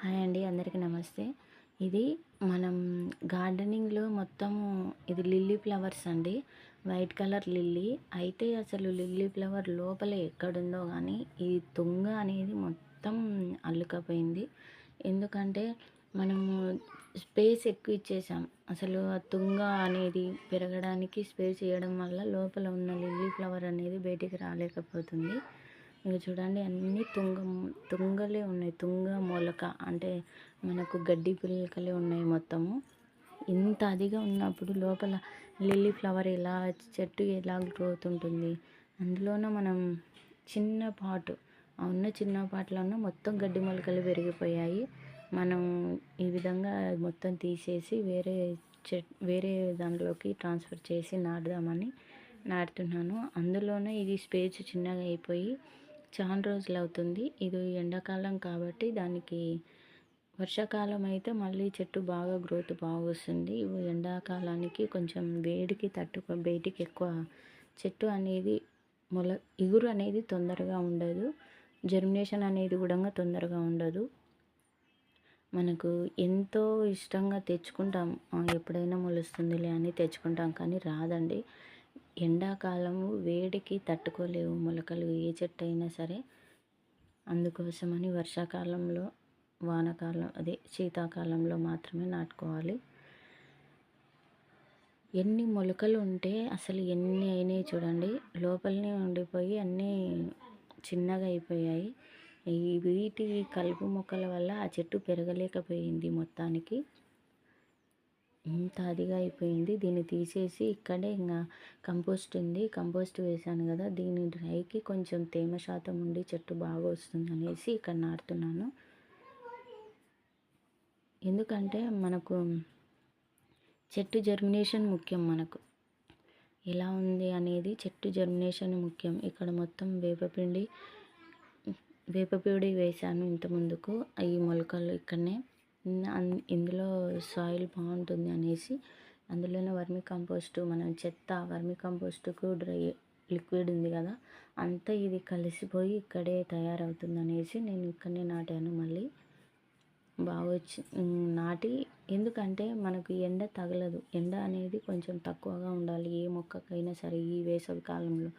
Hi అండి అందరికీ నమస్తే. ఇది మనం గార్డెనింగ్లో మొత్తం ఇది లిల్లీ ఫ్లవర్స్ అండి. White colour lily. అయితే అసలు లిల్లీ ఫ్లవర్ లోపల ఎక్కడుందో కానీ ఈ తుంగ అనేది మొత్తం అల్లుకపోయింది. ఎందుకంటే మనము స్పేస్ ఎక్కువ ఇచ్చేసాం. అసలు ఆ తుంగ అనేది పెరగడానికి స్పేస్ ఇవ్వడం వల్ల లోపల ఉన్న లిల్లీ ఫ్లవర్ అనేది బయటికి రాలేకపోతుంది. ఇంకా చూడండి అన్నీ తుంగ తుంగలే ఉన్నాయి. తుంగ మొలక అంటే మనకు గడ్డి పిల్లకలే ఉన్నాయి మొత్తము. ఇంత అదిగా ఉన్నప్పుడు లోపల లిల్లీ ఫ్లవర్ ఎలా చెట్టు ఎలా గ్రోత్ ఉంటుంది అందులోనూ మనం చిన్న పాటు ఉన్న చిన్న పాటలోనూ మొత్తం గడ్డి మొలకలు పెరిగిపోయాయి. మనం ఈ విధంగా మొత్తం తీసేసి వేరే చెట్ వేరే దాంట్లోకి ట్రాన్స్ఫర్ చేసి నాటుదామని నాటుతున్నాను. అందులోనే ఇది స్పేస్ చిన్నగా అయిపోయి చాలా రోజులు అవుతుంది ఇది ఎండాకాలం కాబట్టి దానికి వర్షాకాలం అయితే మళ్ళీ చెట్టు బాగా గ్రోత్ బాగా వస్తుంది. ఎండాకాలానికి కొంచెం వేడికి తట్టుకో బయటికి ఎక్కువ చెట్టు అనేది మొల ఇగురు అనేది తొందరగా ఉండదు. జర్మినేషన్ అనేది కూడా తొందరగా ఉండదు. మనకు ఎంతో ఇష్టంగా తెచ్చుకుంటాం. ఎప్పుడైనా మొలుస్తుందిలే అని తెచ్చుకుంటాం కానీ రాదండి. ఎండాకాలము వేడికి తట్టుకోలేవు మొలకలు ఏ చెట్టు అయినా సరే. అందుకోసమని వర్షాకాలంలో వానకాలం అదే శీతాకాలంలో మాత్రమే నాటుకోవాలి. ఎన్ని మొలకలు ఉంటే అసలు ఎన్ని అయినాయి చూడండి. లోపలనే ఉండిపోయి అన్నీ చిన్నగా అయిపోయాయి. వీటి కలుపు మొక్కల వల్ల ఆ చెట్టు పెరగలేకపోయింది మొత్తానికి. ఇంత అదిగా అయిపోయింది. దీన్ని తీసేసి ఇక్కడే ఇంకా కంపోస్ట్ ఉంది. కంపోస్ట్ వేసాను కదా దీని డ్రైకి కొంచెం తేమ శాతం ఉండి చెట్టు బాగా వస్తుంది అనేసి ఇక్కడ నాటుతున్నాను. ఎందుకంటే మనకు చెట్టు జర్మినేషన్ ముఖ్యం మనకు. ఎలా ఉంది అనేది చెట్టు జర్మినేషన్ ముఖ్యం. ఇక్కడ మొత్తం వేపపిండి వేపపిండి వేసాను ఇంత ముందుకు. ఈ మొలకలు ఇక్కడనే. ఇందులో సాయిల్ బాగుంటుంది అనేసి అందులోనే వర్మి కంపోస్టు మనం చెత్త వర్మి కంపోస్టుకు డ్రై లిక్విడ్ ఉంది కదా అంతా ఇది కలిసిపోయి ఇక్కడే తయారవుతుంది అనేసి నేను ఇక్కడనే నాటాను మళ్ళీ. బాగా వచ్చి నాటి ఎందుకంటే మనకు ఎండ తగలదు. ఎండ అనేది కొంచెం తక్కువగా ఉండాలి ఏ మొక్కకైనా సరే ఈ వేసవి కాలంలో.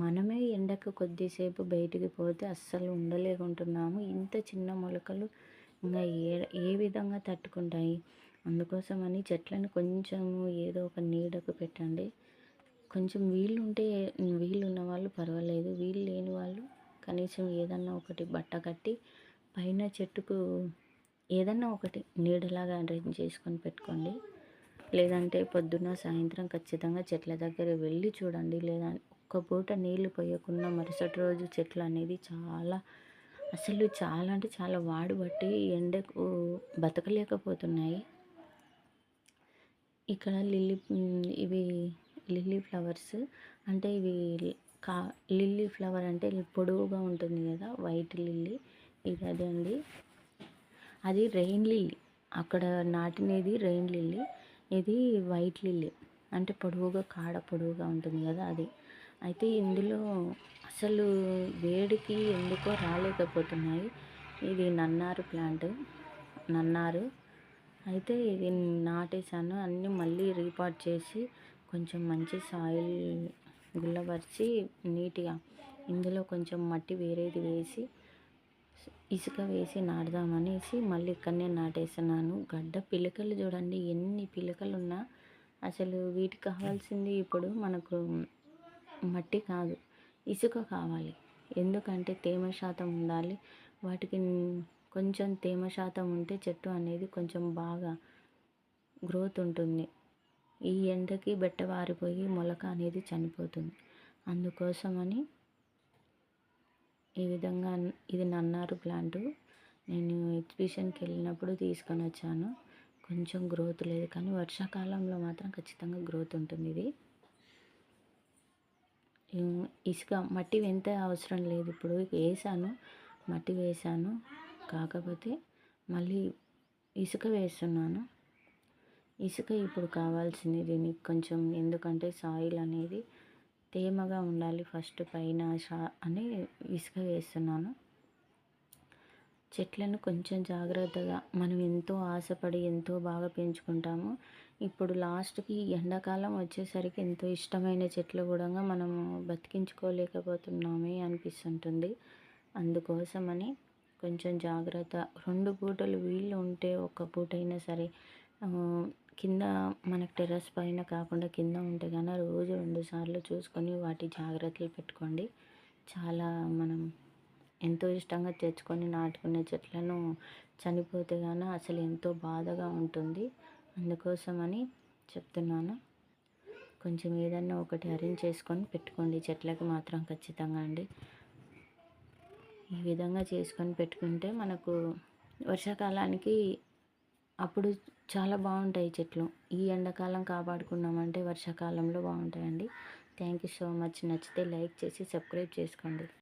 మనమే ఎండకు కొద్దిసేపు బయటికి పోతే అస్సలు ఉండలేకుంటున్నాము. ఇంత చిన్న మొలకలు ఇంకా ఏ ఏ విధంగా తట్టుకుంటాయి? అందుకోసమని చెట్లను కొంచెము ఏదో ఒక నీడకు పెట్టండి. కొంచెం వీళ్ళు ఉంటే వీళ్ళు ఉన్న వాళ్ళు పర్వాలేదు. వీళ్ళు లేని వాళ్ళు కనీసం ఏదన్నా ఒకటి బట్ట కట్టి పైన చెట్టుకు ఏదన్నా ఒకటి నీడలాగా అరేంజ్ చేసుకొని పెట్టుకోండి. లేదంటే పొద్దున్న సాయంత్రం ఖచ్చితంగా చెట్ల దగ్గర వెళ్ళి చూడండి. లేదా ఒక్క పూట నీళ్ళు పోయకుండా మరుసటి రోజు చెట్లు అనేది చాలా అసలు చాలా అంటే చాలా వాడుబట్టి ఎండకు బతకలేకపోతున్నాయి. ఇక్కడ లిల్లీ ఇవి లిల్లీ ఫ్లవర్స్ అంటే ఇవి కా లిల్లీ ఫ్లవర్ అంటే పొడవుగా ఉంటుంది కదా వైట్ లిల్లీ ఇది అదే అండి. అది రెయిన్ లిల్లీ అక్కడ నాటినది రెయిన్ లిల్లీ ఇది వైట్ లిల్లీ అంటే పొడవుగా కాడ పొడవుగా ఉంటుంది కదా అది. అయితే ఇందులో అసలు వేడికి ఎందుకో రాలేకపోతున్నాయి. ఇది నన్నారు ప్లాంట్ నన్నారు. అయితే ఇది నాటేశాను. అన్నీ మళ్ళీ రీపాట్ చేసి కొంచెం మంచి సాయిల్ గుల్లబరిచి నీట్గా ఇందులో కొంచెం మట్టి వేరేది వేసి ఇసుక వేసి నాటుదామనేసి మళ్ళీ ఇక్కడనే నాటేస్తున్నాను. గడ్డ పిలకలు చూడండి ఎన్ని పిలకలు ఉన్నా అసలు వీటికి కావాల్సింది ఇప్పుడు మనకు మట్టి కాదు ఇసుక కావాలి. ఎందుకంటే తేమ శాతం ఉండాలి. వాటికి కొంచెం తేమ శాతం ఉంటే చెట్టు అనేది కొంచెం బాగా గ్రోత్ ఉంటుంది. ఈ ఎండకి బెట్టవారిపోయి మొలక అనేది చనిపోతుంది. అందుకోసమని ఈ విధంగా ఇది నన్నారు ప్లాంటు. నేను ఎగ్జిబిషన్కి వెళ్ళినప్పుడు తీసుకొని వచ్చాను. కొంచెం గ్రోత్ లేదు కానీ వర్షాకాలంలో మాత్రం ఖచ్చితంగా గ్రోత్ ఉంటుంది ఇది. ఇసుక మట్టి ఎంత అవసరం లేదు. ఇప్పుడు వేసాను మట్టి వేసాను. కాకపోతే మళ్ళీ ఇసుక వేస్తున్నాను. ఇసుక ఇప్పుడు కావాల్సింది దీనికి కొంచెం ఎందుకంటే సాయిల్ అనేది తేమగా ఉండాలి. ఫస్ట్ పైన షా అని ఇసుక వేస్తున్నాను. చెట్లను కొంచెం జాగ్రత్తగా మనం ఎంతో ఆశపడి ఎంతో బాగా పెంచుకుంటాము. ఇప్పుడు లాస్ట్కి ఎండాకాలం వచ్చేసరికి ఎంతో ఇష్టమైన చెట్లు కూడా మనము బతికించుకోలేకపోతున్నామే అనిపిస్తుంటుంది. అందుకోసమని కొంచెం జాగ్రత్త. రెండు పూటలు వీళ్ళు ఉంటే ఒక్క పూట అయినా సరే కింద మనకు టెర్రస్ పైన కాకుండా కింద ఉంటే కన్నా రోజు రెండుసార్లు చూసుకొని వాటి జాగ్రత్తలు పెట్టుకోండి. చాలా మనం ఎంతో ఇష్టంగా తెచ్చుకొని నాటుకునే చెట్లను చనిపోతే కానీ అసలు ఎంతో బాధగా ఉంటుంది. అందుకోసమని చెప్తున్నాను. కొంచెం ఏదన్నా ఒకటి అరేంజ్ చేసుకొని పెట్టుకోండి. చెట్లకి మాత్రం ఖచ్చితంగా అండి. ఈ విధంగా చేసుకొని పెట్టుకుంటే మనకు వర్షాకాలానికి అప్పుడు చాలా బాగుంటాయి చెట్లు. ఈ ఎండాకాలం కాపాడుకున్నామంటే వర్షాకాలంలో బాగుంటాయండి. Thank you so much. నచ్చితే లైక్ చేసి సబ్స్క్రైబ్ చేసుకోండి.